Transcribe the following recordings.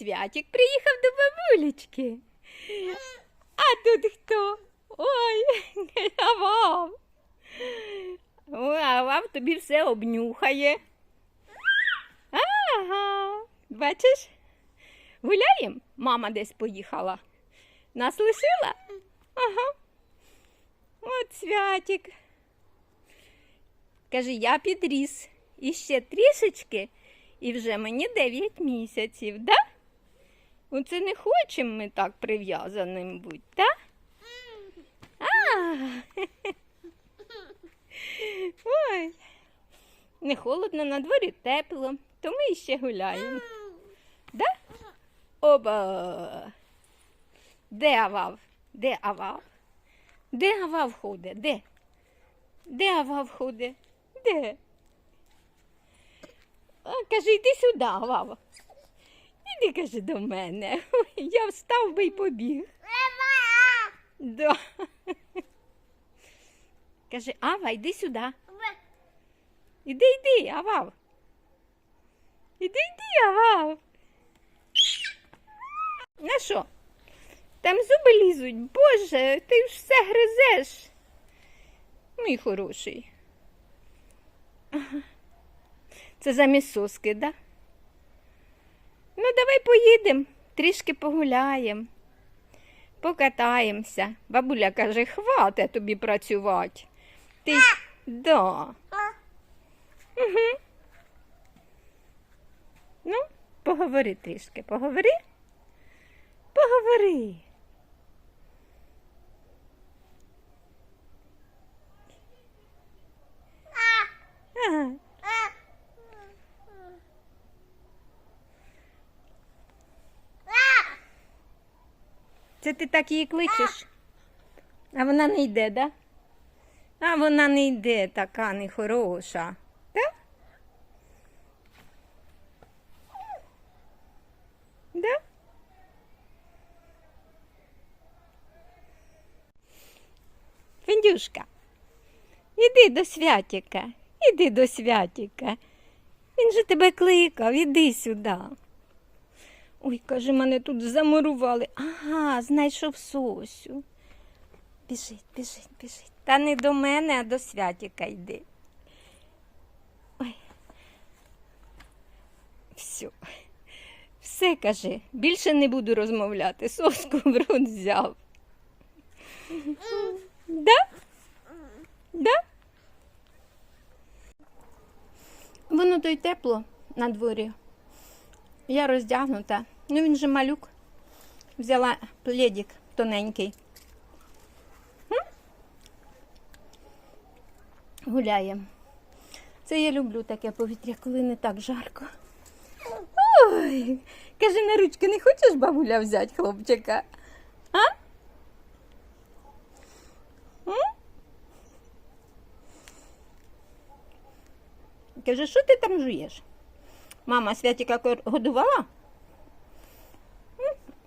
Святик приїхав до бабулечки. А тут хто? Ой, Авав. Ой, Авав тобі все обнюхає. Ага, бачиш? Гуляєм? Мама десь поїхала. Нас лишила? Ага. От святик. Каже, я підріс. І ще трішечки, і вже мені 9 місяців, да? Оце не хочемо ми так прив'язаним бути, так? А. Ой. Не холодно, на дворі тепло, то ми ще гуляємо. Да? Оба. Де авав? Де авав? Де авав ходить? Де? Де авав ходить? Де? А, каже, йди сюди, Авава. Іди, каже, до мене. Я встав би й побіг. Да. Каже, Ава, йди сюди. Іди, йди, Авав. Іди, йди, Авав. На що? Там зуби лізуть. Боже, ти ж все гризеш. Мій хороший. Це замість соски, да? Ну, давай поїдемо, трішки погуляємо, покатаємося. Бабуля каже, хвате тобі працювати. Ти... Да. Угу. Ну, поговори трішки, поговори. Поговори. Ага. Це ти так її кличеш? А вона не йде, да? А вона не йде, така нехороша. Да? Да? Фендюшка, іди до святіка, іди до святіка. Він же тебе кликав, іди сюди. Ой, каже, мене тут замурували. Ага, знайшов Сосю. Біжить, біжить, біжить. Та не до мене, а до святіка йди. Ой. Все. Все каже, більше не буду розмовляти. Соску в рот взяв. Да? Да? Воно то й тепло на дворі. Я роздягнута. Ну він же малюк. Взяла пледик тоненький. М? Гуляємо. Це я люблю таке повітря, коли не так жарко. Ой, каже, на ручки не хочеш бабуля взяти хлопчика? А? Каже, що ти там жуєш? Мама Святіка годувала,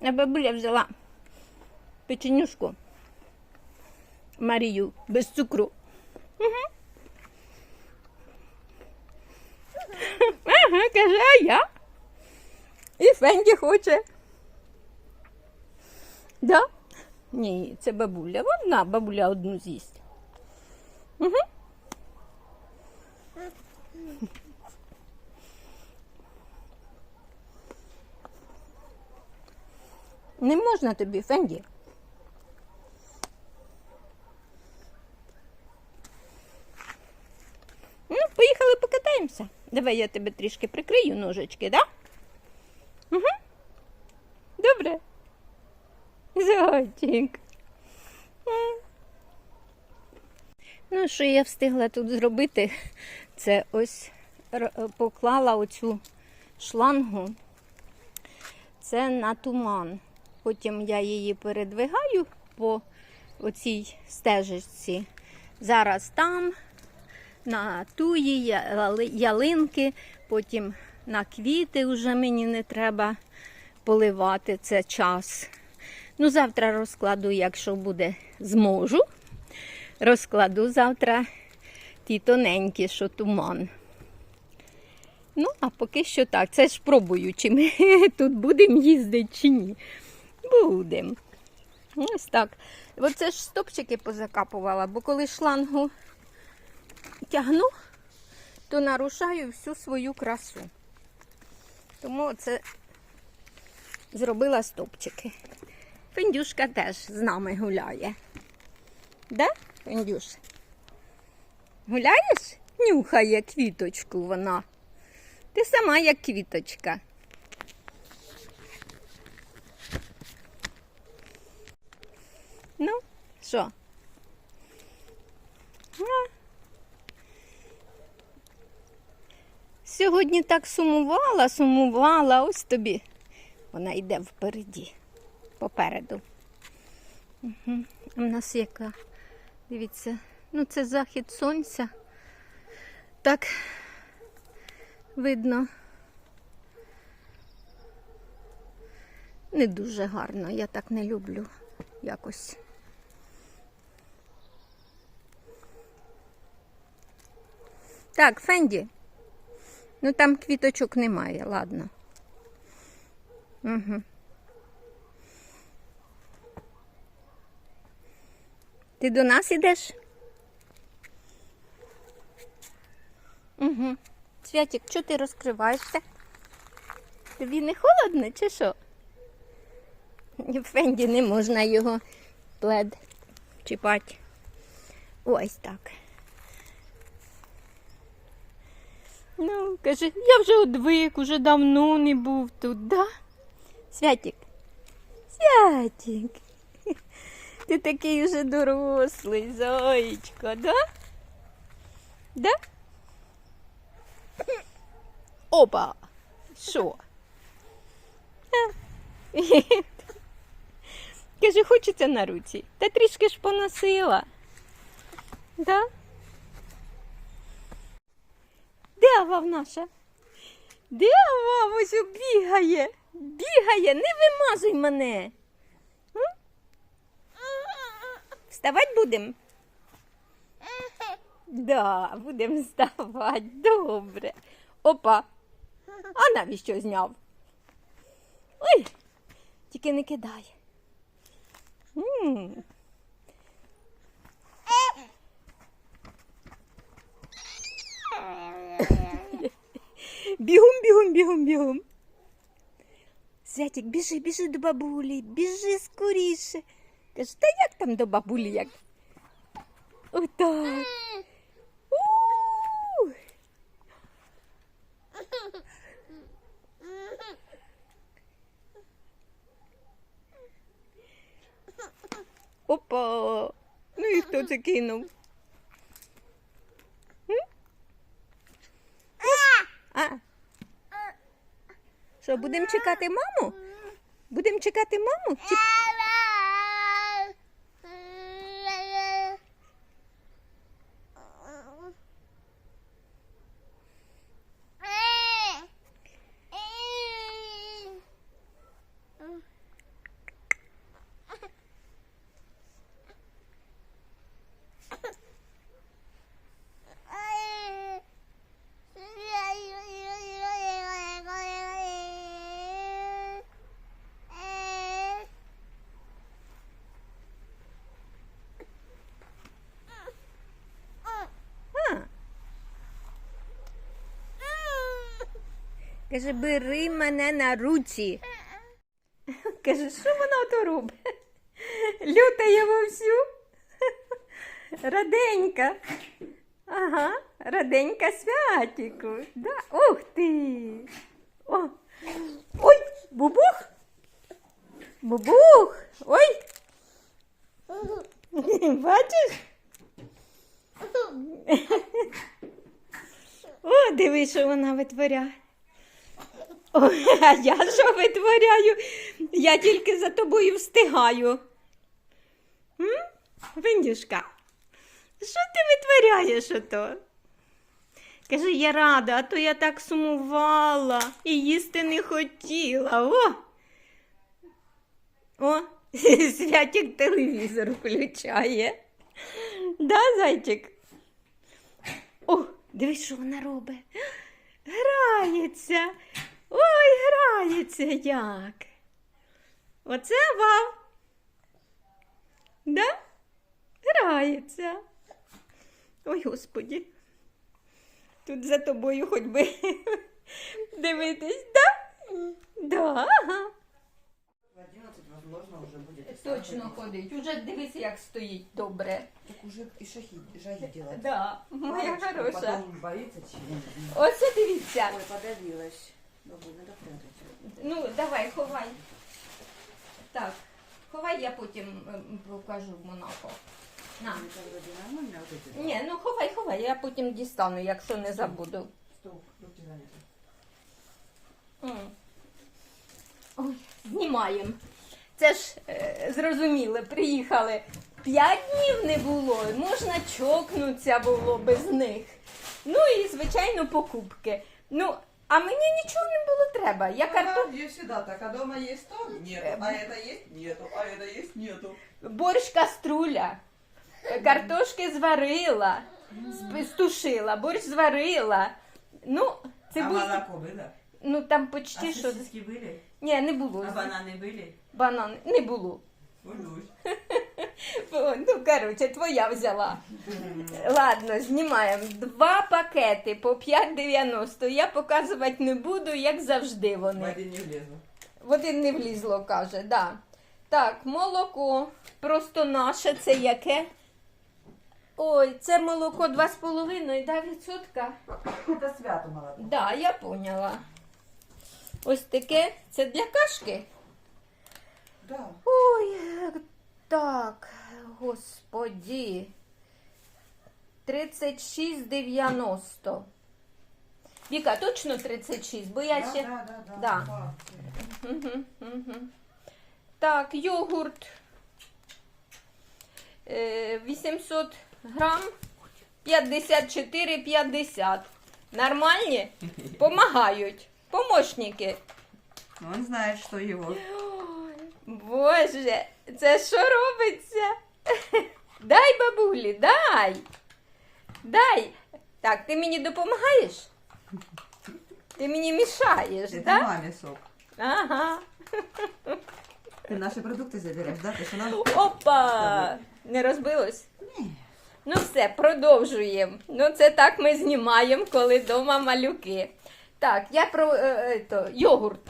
а бабуля взяла печенюшку Марію без цукру. Ага, каже, а я? І Фенді хоче. Да? Ні, це бабуля. Одна бабуля одну з'їсть. Угу. Не можна тобі, Фенді. Ну, поїхали покатаємося. Давай я тебе трішки прикрию ножички, да? Угу. Добре. Зайчик. Ну, що я встигла тут зробити, це ось поклала оцю шлангу. Це на туман. Потім я її передвигаю по оцій стежечці. Зараз там, на туї, ялинки, потім на квіти вже мені не треба поливати це час. Ну, завтра розкладу, якщо буде зможу. Розкладу завтра ті тоненькі, що туман. Ну, а поки що так. Це ж пробую, чи ми тут будемо їздити, чи ні. Будемо. Ось так. Оце ж стопчики позакапувала, бо коли шлангу тягну, то нарушаю всю свою красу. Тому це зробила стопчики. Фендюшка теж з нами гуляє. Да, Фендюш? Гуляєш? Нюхає квіточку вона. Ти сама як квіточка. Ну, що? Сьогодні так сумувала, сумувала, ось тобі. Вона йде впереді, попереду. Угу. В нас яка? Дивіться, ну це захід сонця. Так видно. Не дуже гарно, я так не люблю якось. Так, Фенді. Ну там квіточок немає, ладно. Угу. Ти до нас ідеш? Угу. Святик, чого ти розкриваєшся? Тобі не холодно чи що? Фенді не можна його плед чіпати. Ось так. Ну, каже, я вже одвик, уже давно не був тут, да? Святик. Святик. Ти такий уже дорослий, зайчка, да? Да? Опа! Що? Каже, хочеться на руці. Та трішки ж поносила. Да? Де вав наша? Де вав ось бігає? Бігає, не вимазуй мене. М? Вставать будемо? Да, будемо вставати. Добре. Опа. А навіщо зняв? Ой, тільки не кидай. М. Бігом, бігом, бігом, бігом. Святик, біжи, біжи до бабулі, біжи скоріше. Каже, та як там до бабулі? Як? Отак. Опа. Ну і хто це кинув? М? А. Що, будемо чекати маму? Будемо чекати маму? Чи... Каже, бери мене на руці. Каже, що вона то робить? Лютає вовсю. Раденька. Ага, раденька святіку. Да. Ух ти. О. Ой, бубух. Бубух. Ой. Бачиш? О, диви, що вона витворяє. О, а я що витворяю? Я тільки за тобою встигаю. М? Виндюшка, що ти витворяєш ото? Каже, я рада, а то я так сумувала і їсти не хотіла. О! О, святик телевізор включає. Да, зайчик? О, дивись, що вона робить. Грається. Ой, грається як. Оце вав. Да? Грається. Ой, господі. Тут за тобою хоч би дивитись, да? Да. В 11, возможно, уже будет. Точно ходить. Уже дивись, як стоїть добре. Так уже и шаги, шаги делать. Да, моя Палочку, хороша. Потом боится. Оце дивіться. Ой, подавилась. Бабуль, надо прятать. Ну, давай, ховай. Так, ховай, я потім ем, покажу в Монако. На. Это вроде нормально, а вот эти. Ні, ну ховай, ховай, я потім дістану, якщо не забуду. Стоп, руки заняты. М. Ой, знімаємо. Це ж е, зрозуміло, приїхали. П'ять днів не було, можна чокнутися було без них. Ну і, звичайно, покупки. Ну, а мені нічого не було треба. Я картоп... Ага, ей всегда так, а дома есть то? Нету. А это есть? Нету. А это есть? Нету. борщ каструля, е, картошки зварила, сп- стушила, борщ зварила. Ну, А цибуль... молоко было? ну там А почти що. сосиски были? Ні, не було. А бананы были? Банан не було. Улюсь. Ну, коротше, твоя взяла. Ладно, знімаємо. Два пакети по 5,90. Я показувати не буду, як завжди вони. один не влезу. В один не влізло, каже, да. Так, молоко. Просто наше, це яке? Ой, це молоко 2,5, да, відсотка? Это свято молоко. Да, я поняла. Ось таке. Це для кашки? Да. Ой, так, господі. 36,90. Віка, точно 36, бо я ще. да, да, да. Да. Угу, угу. Так, йогурт. Е, 800 грам. 54,50. Нормальні? Помагають. Помощники. Он что его. Ой, Боже, це що робиться? Дай бабулі, дай. Дай. Так, ти мені допомагаєш? Ти мені мішаєш, Это так? маме сок. Ага. Ты наши продукты заберешь, да? Ты что нам? Опа! Не розбилось? Ну все, продовжуємо. Ну, це так ми знімаємо, коли вдома малюки. Так, я про е, е, то, йогурт.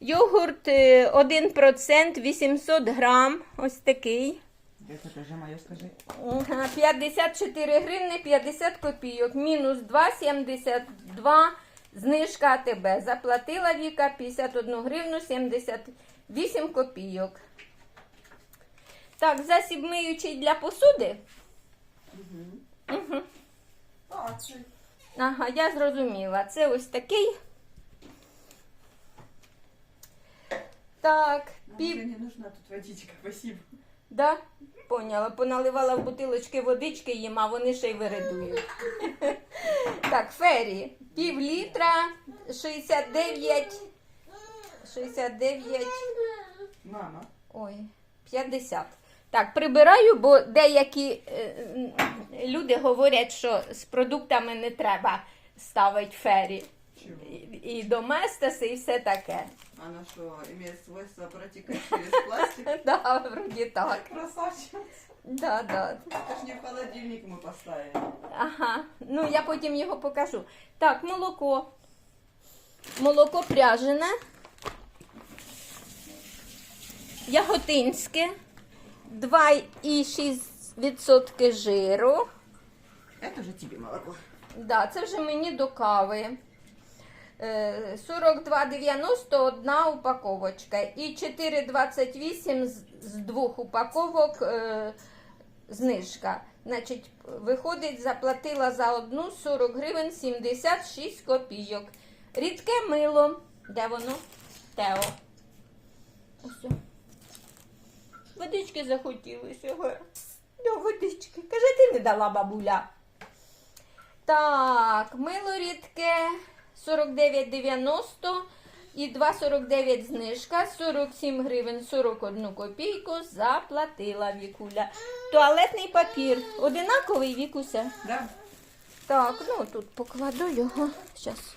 Йогурт е, 1%, 800 грам. Ось такий. Это тоже скажи. 54 гривни 50 копійок. Мінус 2,72 знижка АТБ. Заплатила Віка 51 гривну 78 копійок. Так, засіб миючий для посуди. Угу. Ты. Ага, я зрозуміла. Це ось такий. Так, пів. уже не нужна тут водичка, спасибо. Да? Поняла. Поналивала в бутилочки водички їм, а вони ще й виридують. так, фері. Пів літра, 69. 69. Мама. Ой, 50. Так, прибираю, бо деякі е, люди говорять, що з продуктами не треба ставити фері. І, і доместеси, і все таке. Она что, имеет свойство протекать через пластик? Да, вроді так. Красавчик. Да, да. Это ж не в холодильник мы поставили. Ага, ну я потім його покажу. Так, молоко. Молоко пряжене. Яготинське. 2,6% жиру. Это уже тебе молоко. Да, це вже мені до кави. Е, 42,90 одна упаковочка. І 4,28 з, з двох упаковок е, знижка. Значить, виходить, заплатила за одну 40 гривень 76 копійок. Рідке мило. Де воно? Тео. Ось. Водички захотілося. До водички. Каже, ти не дала бабуля. Так, мило рідке 49,90 і 2,49 знижка, 47 гривень 41 копійку заплатила Вікуля. Туалетний папір одинаковий Вікуся. Да? Так, ну тут покладу його. Зараз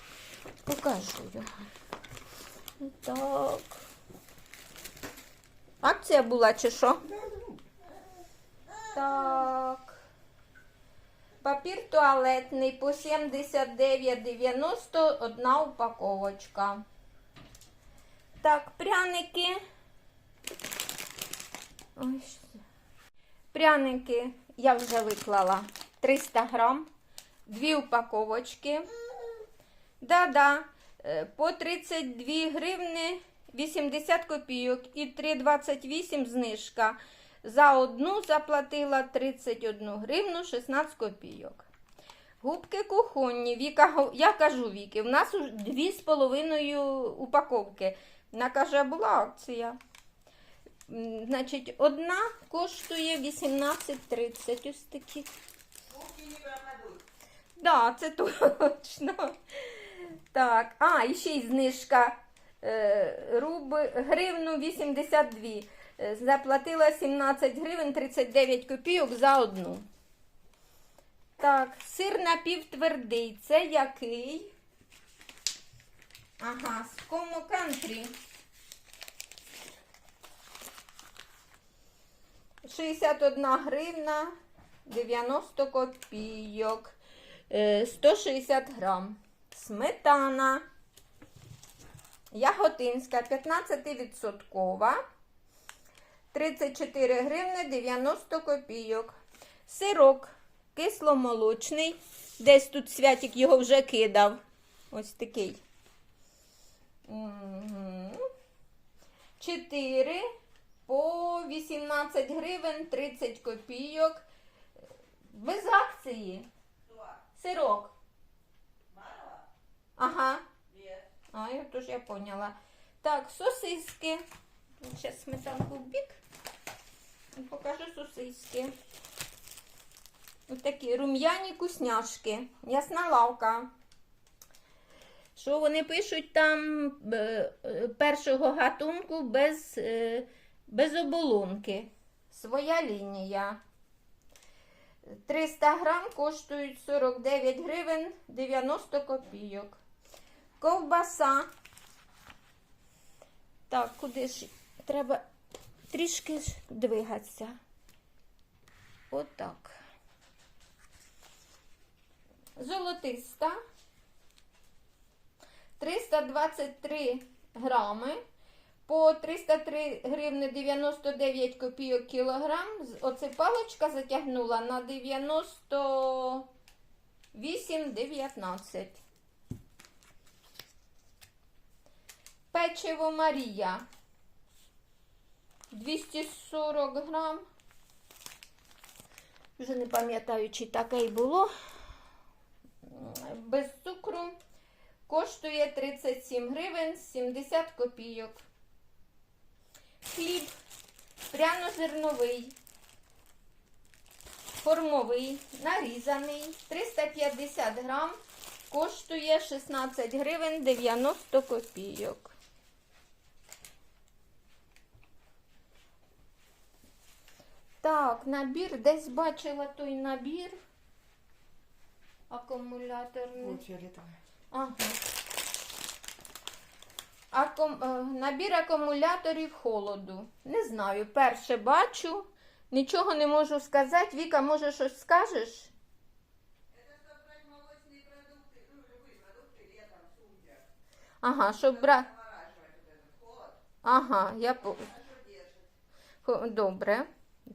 покажу його. Так. Акція була чи що? Так. Папір туалетний по 79,90 одна упаковочка. Так, пряники. Пряники я вже виклала 300 грам, дві упаковочки. Да-да, е, по 32 гривни 80 копійок і 3,28 знижка. За одну заплатила 31 гривну 16 копійок. Губки кухонні. Віка, я кажу Віки, у нас уже дві з половиною упаковки. Вона каже, була акція. Значить, одна коштує 18,30. Ось такі. Да, це точно. Так, а, і ще й знижка. Е, руби, гривну 82. Е, Заплатила 17 гривень 39 копійок за одну. Так, сир напівтвердий. Це який? Ага, з Комо Кантрі. 61 гривна 90 копійок. Е, 160 грам. Сметана. Яготинська 15%. 34 гривни 90 копійок. Сирок кисломолочний. Десь тут святик його вже кидав. Ось такий. 4 по 18 гривень 30 копійок. Без акції. Сирок. Ага. А, я теж я поняла. Так, сосиски. Зараз сметанку в бік. І покажу сосиски. Ось такі рум'яні кусняшки. Ясна лавка. Що вони пишуть там е, першого гатунку без, е, без оболонки. Своя лінія. 300 грам коштують 49 гривень 90 копійок. Ковбаса. Так, куди ж? Треба трішки двигатися. Отак. Золотиста. 323 грами. По 303 гривни 99 копійок кілограм. Оце паличка затягнула на 98,19. Печиво Марія. 240 грам. Вже не пам'ятаю, чи таке й було. Без цукру. Коштує 37 гривень 70 копійок. Хліб пряно-зерновий, формовий, нарізаний, 350 грам, коштує 16 гривень 90 копійок. Так, набір, десь бачила той набір. Акумуляторний. Вот фиолетовая. Ага. Акум... е, Набір акумуляторів холоду. Не знаю, перше бачу. Нічого не можу сказати. Віка, може, щось скажеш? Это чтобы брать молочные продукты, ну, любые продукты летом в сумке. Ага, щоб брати. Замораживать вот этот холод. Ага, я по... Хорошо держит. Хо- добре.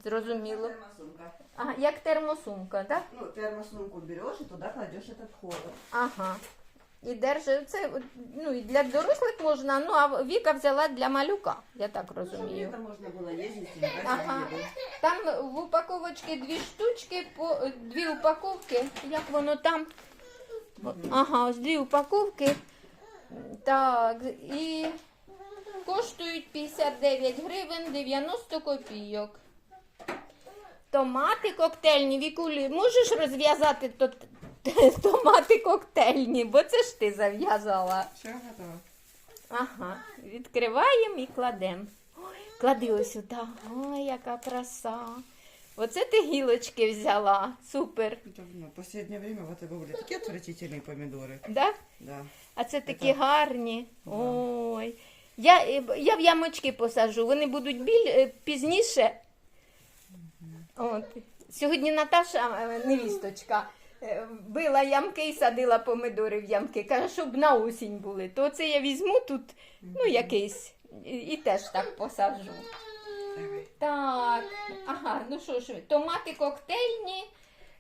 Зрозуміло. Термосумка. Ага, як термосумка, так? Ну, термосумку берешь и туда кладешь этот холод. Ага. І держи це от, ну, і для дорослих можна, ну а Віка взяла для малюка, я так Чтобы розумію. летом можно было ездить и брать Ага. еду. Там в упаковочці дві штучки, по дві упаковки. Як воно там? Ага, ось дві упаковки. Так, і коштують 59 гривень 90 копійок. Томати коктейльні. Вікулі, можеш розв'язати то- томати коктейльні, бо це ж ти зав'язала. Все готово. Ага, відкриваємо і кладемо. Ой, клади ось сюди. Ой, яка краса. Оце ти гілочки взяла. Супер. Давно. В последнее время вот это были такие отвратительные помидоры. Да? Да. А це такі Це- гарні. Да. Ой. Я, е, я в ямочки посажу. Вони будуть біль, е, пізніше. От. Сьогодні Наташа, е, невісточка, е, била ямки і садила помидори в ямки. Каже, щоб на осінь були. То це я візьму тут, ну, якийсь, і, і теж так посаджу. Так, ага, ну що ж, ви, томати коктейльні,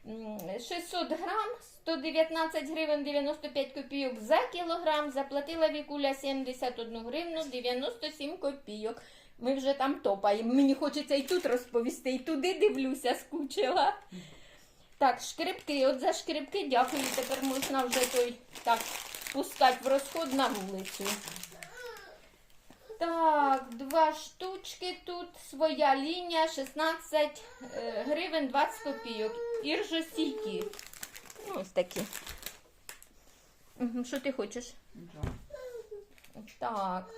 м, 600 грам, 119 гривень 95 копійок за кілограм, заплатила Вікуля 71 гривну 97 копійок. Ми вже там топаємо. Мені хочеться і тут розповісти, і туди дивлюся, скучила. Так, шкрипки, от за шкрипки дякую. Тепер можна вже той так пускати в розход на вулицю. Так, два штучки тут, своя лінія, 16 е, гривень 20 копійок. Іржостійкі. Ну, ось такі. Що ти хочеш? Так.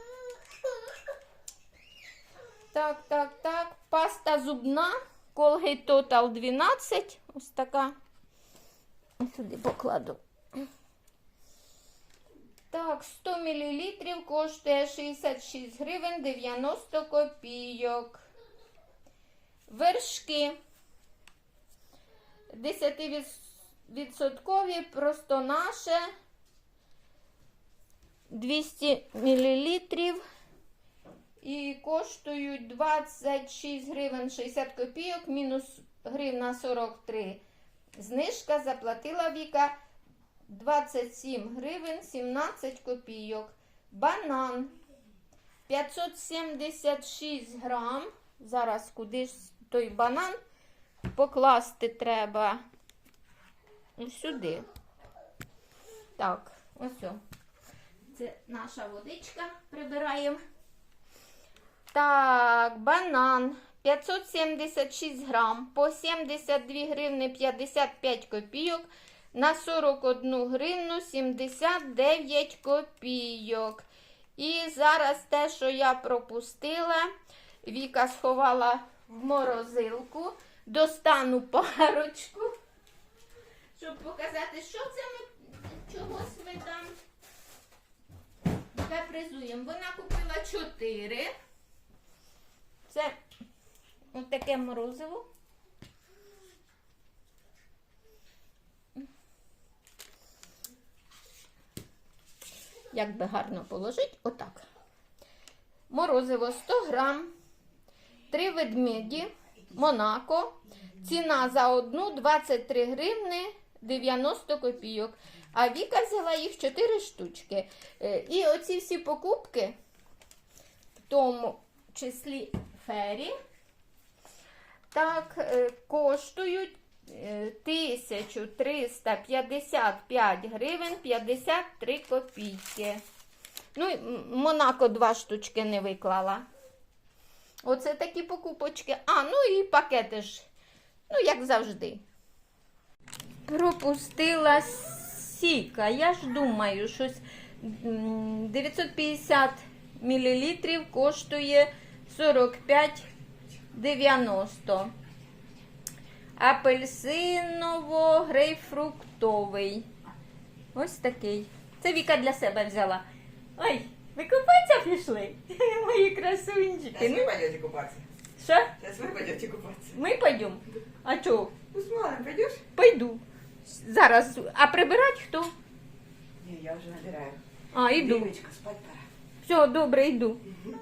Так, так, так. Паста зубна. Colgate Total 12. Ось така. Сюди покладу. Так, 100 мл коштує 66 гривень 90 копійок. Вершки 10% просто наше 200 мл і коштують 26 гривень 60 копійок, мінус гривна 43. Знижка заплатила Віка 27 гривень 17 копійок. Банан 576 грам. Зараз куди ж той банан покласти треба? Сюди. Так, ось. Це наша водичка. Прибираємо. Так, банан 576 грам по 72 гривни 55 копійок на 41 гривну 79 копійок. І зараз те, що я пропустила, Віка сховала в морозилку, достану парочку, щоб показати, що це ми чогось ми там капризуємо. Вона купила 4. Таке морозиво. Як би гарно положити, отак. Морозиво 100 грам, 3 ведмеді, Монако. Ціна за одну 23 гривни 90 копійок. А Віка взяла їх 4 штучки. Е, І оці всі покупки, в тому числі фері, так, е, коштують е, 1355 гривень 53 копійки. Ну, Монако два штучки не виклала. Оце такі покупочки. А, ну і пакети ж. Ну, як завжди. Пропустила сіка. Я ж думаю, щось 950 мл коштує 45,90. Апельсиново-грейпфруктовий. Ось такий. Це Віка для себе взяла. Ой, ви купатися пішли? Мої красунчики. Сейчас Ну, вы пойдете купаться. що? Сейчас вы пойдете купаться. Ми пойдемо? А чого? Ну, с Малым пойдешь? Пойду. Зараз. А прибирати хто? Не, я уже набираю. А, йду. Римочка, спать пора. Все, добре, йду. Мгм.